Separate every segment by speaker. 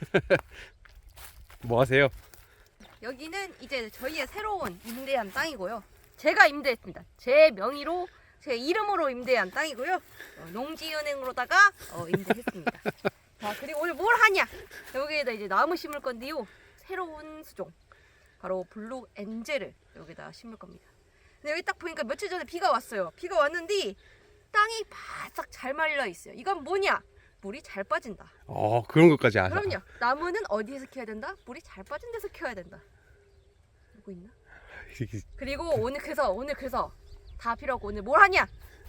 Speaker 1: 뭐 하세요?
Speaker 2: 여기는 이제 저희의 새로운 임대한 땅이고요. 제가 임대했습니다. 제 명의로 제 이름으로 임대한 땅이고요. 어, 농지은행으로다가 어, 임대했습니다. 자 그리고 오늘 뭘 하냐? 여기에다 이제 나무 심을 건데요. 새로운 수종 바로 블루 엔젤을 여기다 심을 겁니다. 근데 여기 딱 보니까 며칠 전에 비가 왔어요. 비가 왔는데 땅이 바싹 잘 말려 있어요. 이건 뭐냐? 물이 잘 빠진다.
Speaker 1: 어 그런 것까지 아세요?
Speaker 2: 그럼요. 나무는 어디에서 키워야 된다? 물이 잘 빠진 데서 키워야 된다. 누구 있나? 그리고 오늘 그래서 오늘 그래서 다 필요 없고 오늘 뭘 하냐?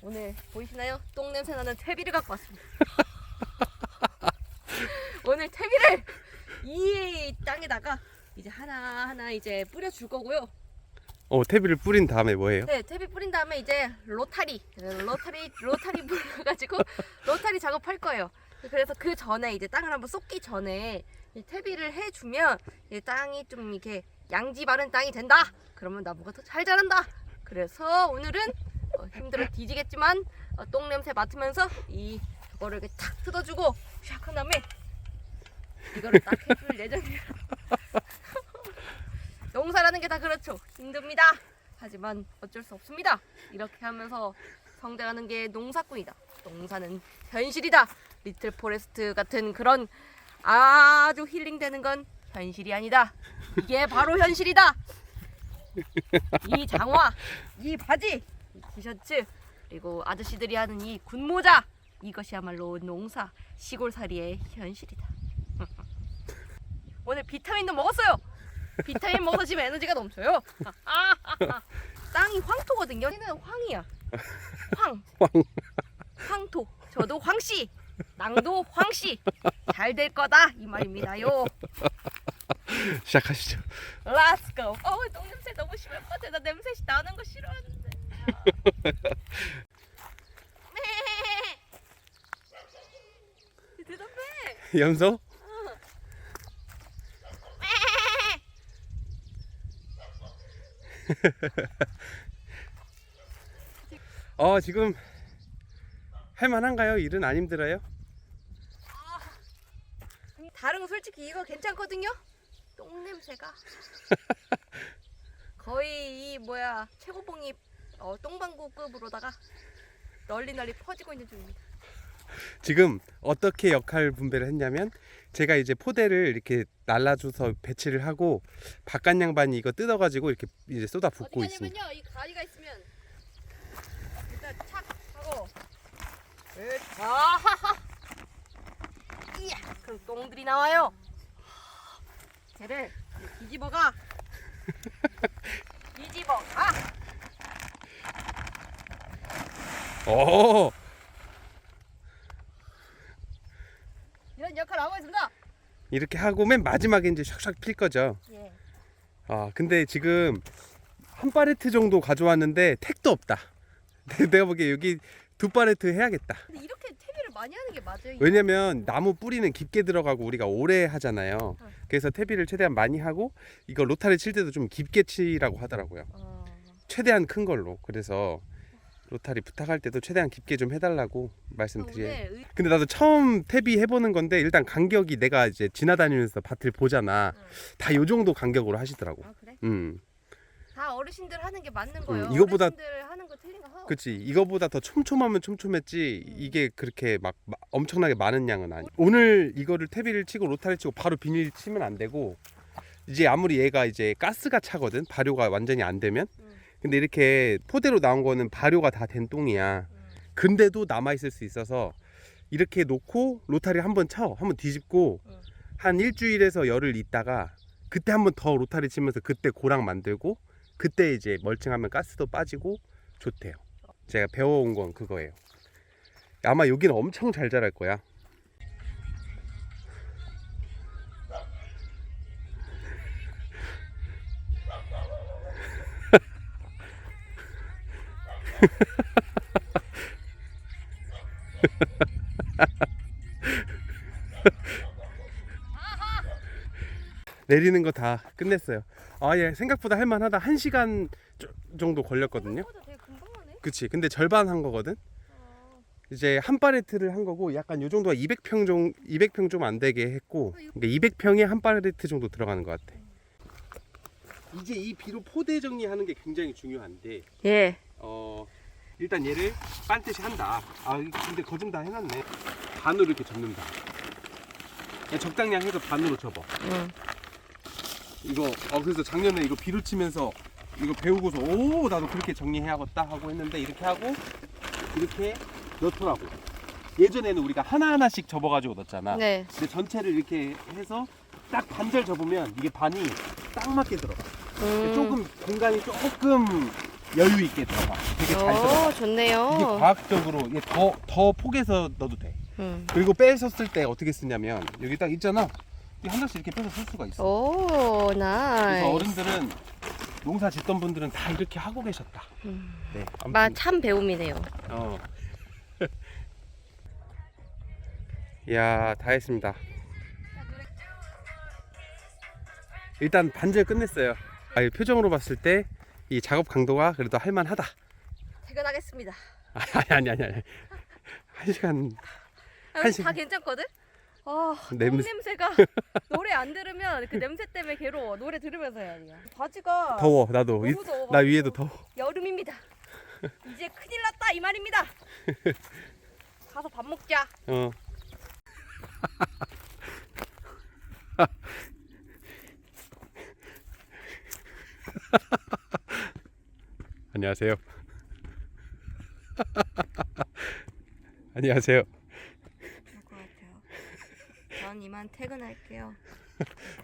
Speaker 2: 오늘 보이시나요? 똥 냄새 나는 퇴비를 갖고 왔습니다. 오늘 퇴비를 이 땅에다가 이제 하나 하나 이제 뿌려 줄 거고요.
Speaker 1: 어 퇴비를 뿌린 다음에 뭐해요?
Speaker 2: 네, 퇴비 뿌린 다음에 이제 로타리, 로타리, 로타리 불러가지고 로타리 작업할 거예요. 그래서 그 전에 이제 땅을 한번 쏟기 전에 이 퇴비를 해주면 이 땅이 좀 이렇게 양지 바른 땅이 된다. 그러면 나무가 더 잘 자란다. 그래서 오늘은 어, 힘들어 뒤지겠지만 어, 똥 냄새 맡으면서 이 저거를 이렇게 탁 뜯어주고 샥한 다음에 이거를 딱 해줄 예정이에요. 농사라는 게 다 그렇죠. 힘듭니다. 하지만 어쩔 수 없습니다. 이렇게 하면서 성장하는 게 농사꾼이다. 농사는 현실이다. 리틀 포레스트 같은 그런 아주 힐링되는 건 현실이 아니다. 이게 바로 현실이다. 이 장화, 이 바지, 이 티셔츠, 그리고 아저씨들이 하는 이 군모자 이것이야말로 농사 시골살이의 현실이다. 오늘 비타민도 먹었어요. 비타민 먹어서 지금 에너지가 넘쳐요. 땅이 황토거든요. 여기는 황이야. 황.
Speaker 1: 황.
Speaker 2: 황토. 저도 황씨. 낭도 황씨. 잘 될 거다 이 말입니다요.
Speaker 1: 시작하시죠.
Speaker 2: Let's go. 어, 똥 냄새 너무 심할 것 같아. 나 냄새 나는 거 싫어하는데. 대답해.
Speaker 1: 염소? 어 지금 할만한가요? 일은 안 힘들어요?
Speaker 2: 다른 거 솔직히 이거 괜찮거든요. 똥 냄새가 거의 이 뭐야 최고봉이 어, 똥방구급으로다가 널리 널리 퍼지고 있는 중입니다.
Speaker 1: 지금 어떻게 역할 분배를 했냐면 제가 이제 포대를 이렇게 날라줘서 배치를 하고 바깥 양반이 이거 뜯어가지고 이렇게 이제 쏟아 붓고 있습니다.
Speaker 2: 가냐면요, 이 가위가 있으면 일단 착 하고 아하하 이야 그럼 똥들이 나와요. 쟤를 뒤집어가 뒤집어가
Speaker 1: 오,
Speaker 2: 이런 역할을 하고 있습니다.
Speaker 1: 이렇게 하고 맨 마지막에 이제 샥샥 필 거죠.
Speaker 2: 예.
Speaker 1: 아 근데 지금 한 파레트 정도 가져왔는데 택도 없다. 내가 보기에 여기 두 파레트 해야겠다.
Speaker 2: 근데 이렇게 퇴비를 많이 하는 게 맞아요.
Speaker 1: 왜냐면 나무 뿌리는 깊게 들어가고 우리가 오래 하잖아요.
Speaker 2: 응.
Speaker 1: 그래서 퇴비를 최대한 많이 하고 이거 로타리 칠 때도 좀 깊게 치라고 하더라고요.
Speaker 2: 어...
Speaker 1: 최대한 큰 걸로. 그래서 로타리 부탁할 때도 최대한 깊게 좀 해달라고 말씀드려요.
Speaker 2: 오늘 의...
Speaker 1: 근데 나도 처음 퇴비 해보는 건데 일단 간격이 내가 이제 지나다니면서 밭을 보잖아.
Speaker 2: 응.
Speaker 1: 다요 정도 간격으로 하시더라고.
Speaker 2: 아 그래?
Speaker 1: 음,
Speaker 2: 다 어르신들 하는 게 맞는 거예요.
Speaker 1: 이거보다-
Speaker 2: 어르신들 하는 거 틀린 거.
Speaker 1: 그치. 이거보다 더 촘촘하면 촘촘했지. 이게 그렇게 막 마- 엄청나게 많은 양은 아니. 오늘 이거를 퇴비를 치고 로타리 치고 바로 비닐 치면 안 되고 이제 아무리 얘가 이제 가스가 차거든. 발효가 완전히 안 되면.
Speaker 2: 응.
Speaker 1: 근데 이렇게 포대로 나온 거는 발효가 다 된 똥이야.
Speaker 2: 응.
Speaker 1: 근데도 남아 있을 수 있어서 이렇게 놓고 로타리 한번 쳐, 한번 뒤집고
Speaker 2: 응.
Speaker 1: 한 일주일에서 열흘 있다가 그때 한번 더 로타리 치면서 그때 고랑 만들고 그때 이제 멀칭하면 가스도 빠지고 좋대요. 제가 배워온 건 그거예요. 아마 여기는 엄청 잘 자랄 거야. 내리는 거 다 끝냈어요. 아, 예, 생각보다 할만하다. 한 시간 조- 정도 걸렸거든요. 그치. 근데 절반 한 거거든.
Speaker 2: 어.
Speaker 1: 이제 한 팔레트를 한 거고 약간 요 정도가 200평 정 200평 좀 안 되게 했고 그러니까 200평에 한 팔레트 정도 들어가는 것 같아. 이제 이 비료 포대 정리하는 게 굉장히 중요한데
Speaker 2: 예.
Speaker 1: 어 일단 얘를 반듯이 한다. 아 근데 거좀 다 해놨네. 반으로 이렇게 접는다. 그냥 적당량 해서 반으로 접어.
Speaker 2: 응.
Speaker 1: 이거 어 그래서 작년에 이거 비료 치면서 이거 배우고서 오 나도 그렇게 정리해야겠다 하고 했는데 이렇게 하고 이렇게 넣더라고. 예전에는 우리가 하나 하나씩 접어가지고 넣었잖아.
Speaker 2: 네.
Speaker 1: 근데 전체를 이렇게 해서 딱 반절 접으면 이게 반이 딱 맞게 들어가.
Speaker 2: 음.
Speaker 1: 조금 공간이 조금 여유 있게 들어가. 되게 잘 들어가.
Speaker 2: 오, 좋네요.
Speaker 1: 이게 과학적으로 이게 더, 더 폭에서 넣어도 돼.
Speaker 2: 음.
Speaker 1: 그리고 뺐었을 때 어떻게 쓰냐면 여기 딱 있잖아. 이한 장씩 이렇게 빼서 쓸 수가 있어.
Speaker 2: 오,
Speaker 1: 그래서. 어른들은 농사 짓던 분들은 다 이렇게 하고 계셨다.
Speaker 2: 음.
Speaker 1: 네. 아무튼,
Speaker 2: 마, 참 배움이네요.
Speaker 1: 어. 야, 다 했습니다. 일단 반절 끝냈어요. 아, 이 표정으로 봤을 때 이 작업 강도가 그래도 할만하다.
Speaker 2: 퇴근하겠습니다.
Speaker 1: 아니 아니 아니 아니. 한 시간
Speaker 2: 아, 한다
Speaker 1: 시간.
Speaker 2: 괜찮거든? 아,
Speaker 1: 냄새-
Speaker 2: 냄새... 냄새가 노래 안 들으면 그 냄새 때문에 괴로워. 노래 들으면서 해야 돼요. 바지가
Speaker 1: 더워 나도. 이-
Speaker 2: 너무 더워.
Speaker 1: 나 위에도 더워.
Speaker 2: 여름입니다. 이제 큰일 났다 이 말입니다. 가서 밥 먹자.
Speaker 1: 어. 안녕하세요. 안녕하세요.
Speaker 2: 그럴 것 같아요. 전 이만 퇴근할게요.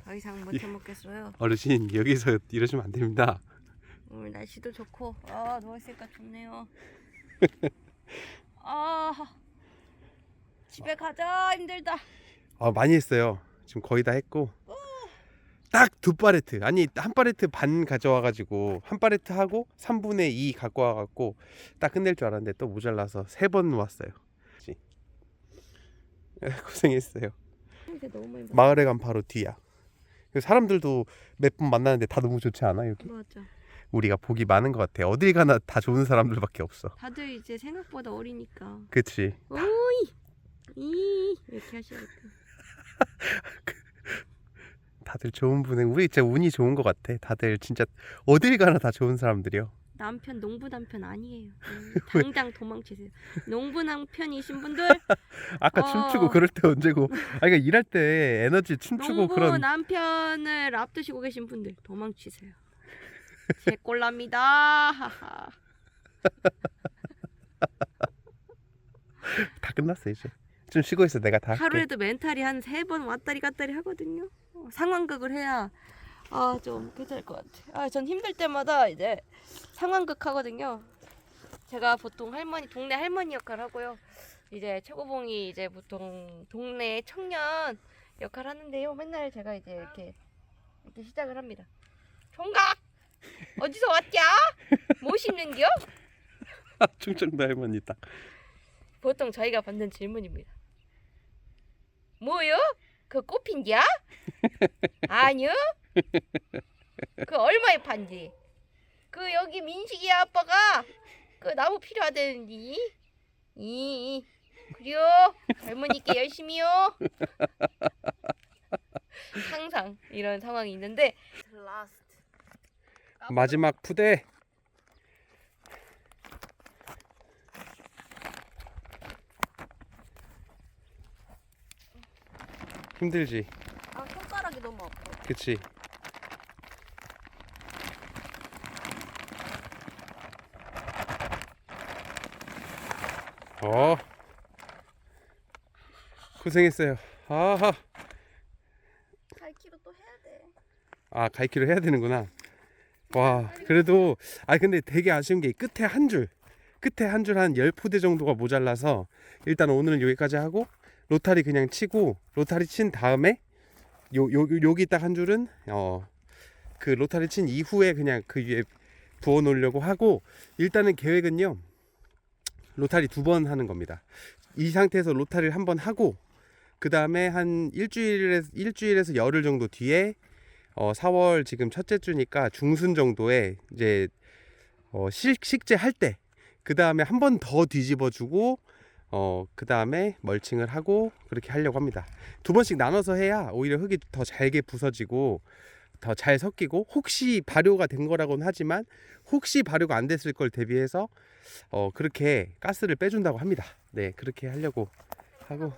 Speaker 2: 더 이상 못 해먹겠어요.
Speaker 1: 어르신 여기서 이러시면 안 됩니다.
Speaker 2: 오늘 날씨도 좋고 아 누워있으니까 좋네요. 아 집에 가자 힘들다.
Speaker 1: 아 많이 했어요. 지금 거의 다 했고 딱두 파레트 아니 한 파레트 반 가져와 가지고 한 파레트 하고 3분의 2 갖고 와 갖고 딱 끝낼 줄 알았는데 또 모자라서 세 번 왔어요. 그치? 고생했어요. 마을에 간 바로 뒤야. 그리고 사람들도 몇분 만나는데 다 너무 좋지 않아 여기?
Speaker 2: 맞아.
Speaker 1: 우리가 복이 많은 것 같아. 어딜 가나 다 좋은 사람들밖에 없어.
Speaker 2: 다들 이제 생각보다 어리니까.
Speaker 1: 그치?
Speaker 2: 오이 이 이렇게 하셔야겠다.
Speaker 1: 다들 좋은 분에 우리 진짜 운이 좋은 것 같아. 다들 진짜 어딜 가나 다 좋은 사람들이요.
Speaker 2: 남편 농부 남편 아니에요. 음, 당장 도망치세요. 농부 남편이신 분들
Speaker 1: 아까
Speaker 2: 어.
Speaker 1: 춤추고 그럴 때 언제고? 아 그러니까 일할 때 에너지 춤추고
Speaker 2: 농부
Speaker 1: 그런
Speaker 2: 남편을 앞두시고 계신 분들 도망치세요. 제 꼴납니다. 하하.
Speaker 1: 다 끝났어 이제. 좀 쉬고 있어 내가 다 할게.
Speaker 2: 하루에도 멘탈이 한 세 번 왔다리 갔다리 하거든요. 어, 상황극을 해야 아 좀 괜찮을 것 같아. 아전 힘들 때마다 이제 상황극 하거든요. 제가 보통 할머니 동네 할머니 역할 하고요. 이제 최고봉이 이제 보통 동네 청년 역할 하는데요. 맨날 제가 이제 이렇게 이렇게 시작을 합니다. 총각 어디서 왔냐? 뭐 심는겨?
Speaker 1: 충청도 할머니 딱.
Speaker 2: 보통 저희가 받는 질문입니다. 뭐요? 그 꽃핀디야? 아니요. 그 얼마에 판디? 그 여기 민식이 아빠가 그 나무 필요하다는디. 이 그래요. 할머니께 열심히요. 항상 이런 상황이 있는데.
Speaker 1: 마지막 푸대. 힘들지.
Speaker 2: 아 손가락이 너무 아파.
Speaker 1: 그치? 어. 고생했어요. 아하.
Speaker 2: 8kg 또 해야 돼.
Speaker 1: 아, 갈기로 해야 되는구나. 와, 그래도 아 근데 되게 아쉬운 게 끝에 한 줄. 끝에 한 줄한 10포대 정도가 모자라서 일단 오늘은 여기까지 하고 로타리 그냥 치고 로타리 친 다음에 요, 요 여기 딱 한 줄은 어 그 로타리 친 이후에 그냥 그 위에 부어 놓으려고 하고 일단은 계획은요. 로타리 두 번 하는 겁니다. 이 상태에서 로타리를 한 번 하고 그 다음에 한 일주일에서 일주일에서 열흘 정도 뒤에 어 4월 지금 첫째 주니까 중순 정도에 이제 어 식, 식재 할 때 그 다음에 한 번 더 뒤집어 주고 어, 그 다음에 멀칭을 하고 그렇게 하려고 합니다. 두 번씩 나눠서 해야 오히려 흙이 더 잘게 부서지고 더 잘 섞이고 혹시 발효가 된 거라고는 하지만 혹시 발효가 안 됐을 걸 대비해서 어, 그렇게 가스를 빼준다고 합니다. 네, 그렇게 하려고 하고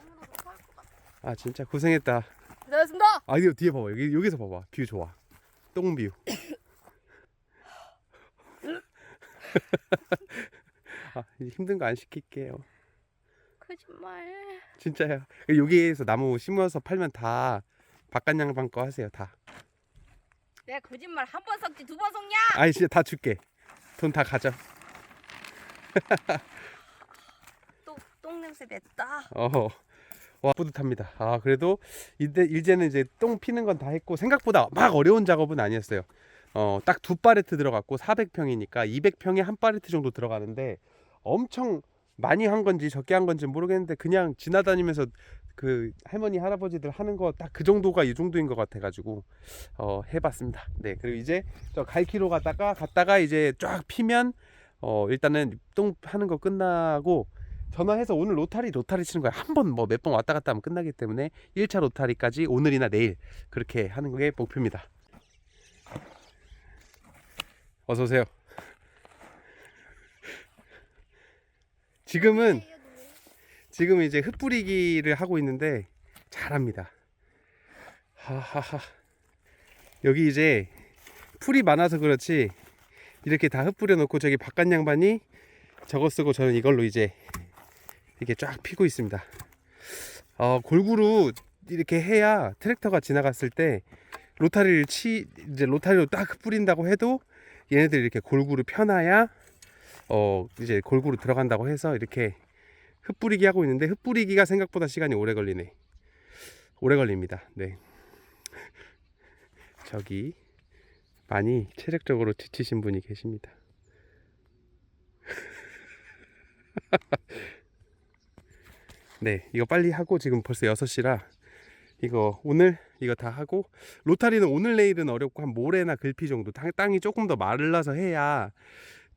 Speaker 1: 아 진짜 고생했다.
Speaker 2: 고생하셨습니다.
Speaker 1: 아 이거 뒤에 봐봐 여기 여기서 봐봐 뷰 좋아 똥뷰 아 힘든 거 안 시킬게요
Speaker 2: 거짓말.
Speaker 1: 진짜요? 여기에서 나무 심어서 팔면 다 바깥 양반 거 하세요 다.
Speaker 2: 내가 거짓말 한 번 섞지 두 번 섞냐?
Speaker 1: 아니 진짜 다 줄게. 돈 다 가져.
Speaker 2: 똥, 똥 냄새 냈다.
Speaker 1: 어허. 와 뿌듯합니다. 아 그래도 이제 이제는 이제 똥 피는 건 다 했고 생각보다 막 어려운 작업은 아니었어요. 어 딱두 파레트 들어갔고 400평이니까 200평에 한 파레트 정도 들어가는데 엄청 많이 한 건지 적게 한 건지 모르겠는데 그냥 지나다니면서 그 할머니 할아버지들 하는 거 딱 그 정도가 이 정도인 것 같아 가지고 어 해봤습니다. 네 그리고 이제 저 갈키로 가다가 갔다가 이제 쫙 피면 어 일단은 똥 하는 거 끝나고 전화해서 오늘 로타리 로타리 치는 거야. 한 번 뭐 몇 번 왔다 갔다 하면 끝나기 때문에 1차 로타리까지 오늘이나 내일 그렇게 하는 게 목표입니다. 어서 오세요 지금은 지금 이제 흙 뿌리기를 하고 있는데 잘합니다 하하하 여기 이제 풀이 많아서 그렇지 이렇게 다흙 뿌려 놓고 저기 바깥 양반이 저거 쓰고 저는 이걸로 이제 이렇게 쫙 피고 있습니다. 어, 골고루 이렇게 해야 트랙터가 지나갔을 때 로타리를 치 이제 로타리로 딱 뿌린다고 해도 얘네들이 이렇게 골고루 펴놔야 어 이제 골고루 들어간다고 해서 이렇게 흙 뿌리기 하고 있는데 흙 뿌리기가 생각보다 시간이 오래 걸리네. 오래 걸립니다. 네. 저기 많이 체력적으로 지치신 분이 계십니다. 네, 이거 빨리 하고 지금 벌써 6시라 이거 오늘 이거 다 하고 로타리는 오늘 내일은 어렵고 한 모레나 글피 정도 땅- 땅이 조금 더 말라서 해야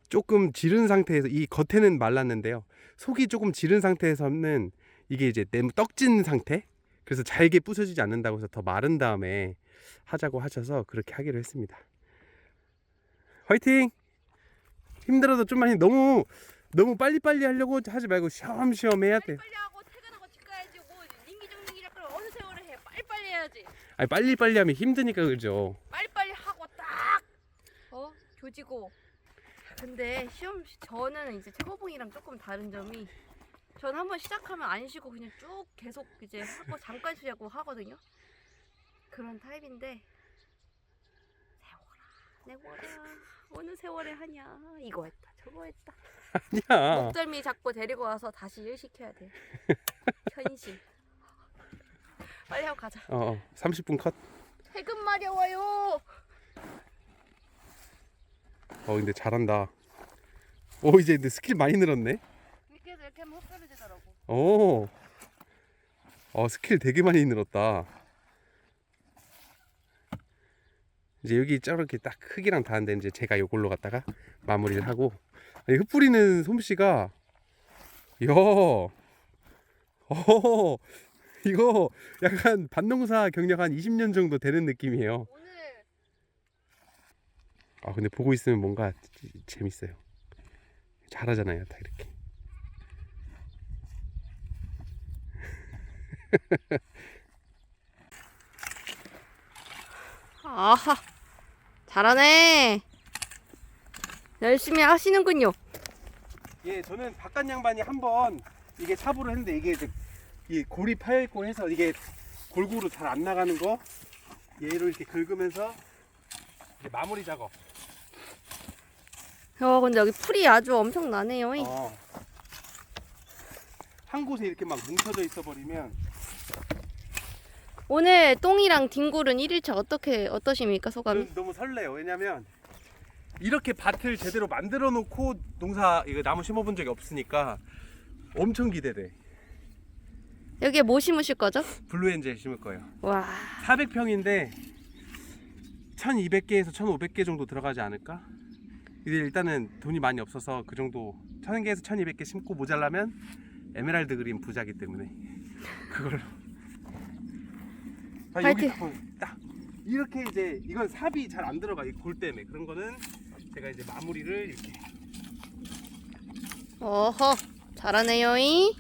Speaker 1: 조금 지른 상태에서 이 겉에는 말랐는데요. 속이 조금 지른 상태에서는 이게 이제 내 떡진 상태 그래서 잘게 부서지지 않는다고 해서 더 마른 다음에 하자고 하셔서 그렇게 하기로 했습니다. 화이팅! 힘들어도 좀만 힘- 너무 너무 빨리빨리 하려고 하지 말고 쉬엄쉬엄 해야 돼.
Speaker 2: 빨리 하고 퇴근하고 집 가야지 뭐 링기정링이라 그러면 어느 세월에 해 빨리빨리 해야지
Speaker 1: 아니 빨리빨리 하면 힘드니까 그죠.
Speaker 2: 빨리빨리 하고 딱 어? 조지고 근데 시험 저는 이제 최고봉이랑 조금 다른 점이 전 한번 시작하면 안 쉬고 그냥 쭉 계속 이제 하고 잠깐 쉬자고 하거든요 그런 타입인데 세월아 내월아 어느 세월에 하냐 이거 했다 저거 했다
Speaker 1: 아니야.
Speaker 2: 목덜미 잡고 데리고 와서 다시 일 시켜야 돼. 현실. 빨리 하고 가자.
Speaker 1: 어, 어 30분 컷.
Speaker 2: 퇴근 마려워요.
Speaker 1: 어 근데 잘한다. 오 이제 근데 스킬 많이 늘었네.
Speaker 2: 해서 이렇게 하면 헛소리지더라고.
Speaker 1: 오. 어 스킬 되게 많이 늘었다. 이제 여기 저렇게 딱 크기랑 다른데 이제 제가 이걸로 갖다가 마무리를 하고 아니, 흙 뿌리는 솜씨가 야, 어, 이거 약간 반농사 경력 한 20년 정도 되는 느낌이에요. 아 근데 보고 있으면 뭔가 지- 재밌어요. 잘하잖아요, 다 이렇게.
Speaker 2: 아하 잘하네. 열심히 하시는군요.
Speaker 1: 예, 저는 바깥 양반이 한번 이게 차부를 했는데 이게 이제 이 골이 파여 있고 해서 이게 골고루 잘 안 나가는 거 얘로 이렇게 긁으면서 이제 마무리 작업.
Speaker 2: 어 근데 여기 풀이 아주 엄청 나네요.
Speaker 1: 어. 한 곳에 이렇게 막 뭉쳐져 있어 버리면
Speaker 2: 오늘 똥이랑 뒹굴은 1일차 어떻게 어떠십니까 소감이?
Speaker 1: 너무 설레요. 왜냐면 이렇게 밭을 제대로 만들어 놓고 농사 이거 나무 심어본 적이 없으니까 엄청 기대돼.
Speaker 2: 여기에 뭐 심으실 거죠?
Speaker 1: 블루엔젤 심을 거예요.
Speaker 2: 와
Speaker 1: 400평인데 1200개에서 1500개 정도 들어가지 않을까? 이제 일단은 돈이 많이 없어서 그 정도 1000개에서 1200개 심고 모자라면 에메랄드 그린 부자기 때문에 그걸 아! 여기 어, 딱 이렇게 이제 이건 삽이 잘 안 들어가 이골 때문에 그런 거는 제가 이제 마무리를 이렇게
Speaker 2: 어허 잘하네요 이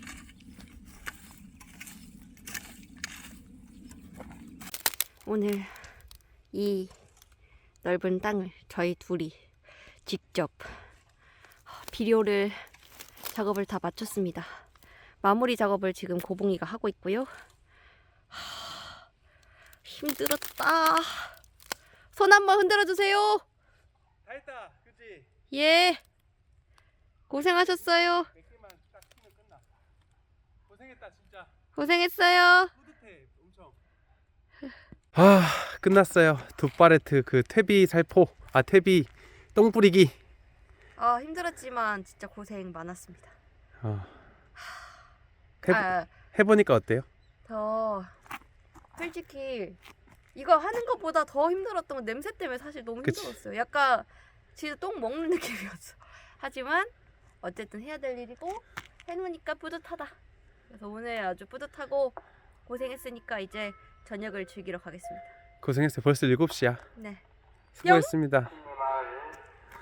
Speaker 2: 오늘 이 넓은 땅을 저희 둘이 직접 비료를 작업을 다 마쳤습니다. 마무리 작업을 지금 고봉이가 하고 있고요. 하, 힘들었다. 손 한번 흔들어 주세요.
Speaker 1: 다 했다. 그치?
Speaker 2: 예. 고생하셨어요.
Speaker 1: 100개만 딱 치면 끝나. 고생했다 진짜.
Speaker 2: 고생했어요.
Speaker 1: 아 끝났어요 두パ레트 그 퇴비 살포 아 퇴비 똥 뿌리기
Speaker 2: 아 힘들었지만 진짜 고생 많았습니다.
Speaker 1: 어. 해,
Speaker 2: 아,
Speaker 1: 해보니까 어때요?
Speaker 2: 더 솔직히 이거 하는 것보다 더 힘들었던 건 냄새 때문에 사실 너무
Speaker 1: 그치.
Speaker 2: 힘들었어요. 약간 진짜 똥 먹는 느낌이었어. 하지만 어쨌든 해야 될 일이고 해놓으니까 뿌듯하다. 그래서 오늘 아주 뿌듯하고 고생했으니까 이제 저녁을 즐기러 가겠습니다.
Speaker 1: 고생했어요 벌써 7시야
Speaker 2: 네.
Speaker 1: 수고했습니다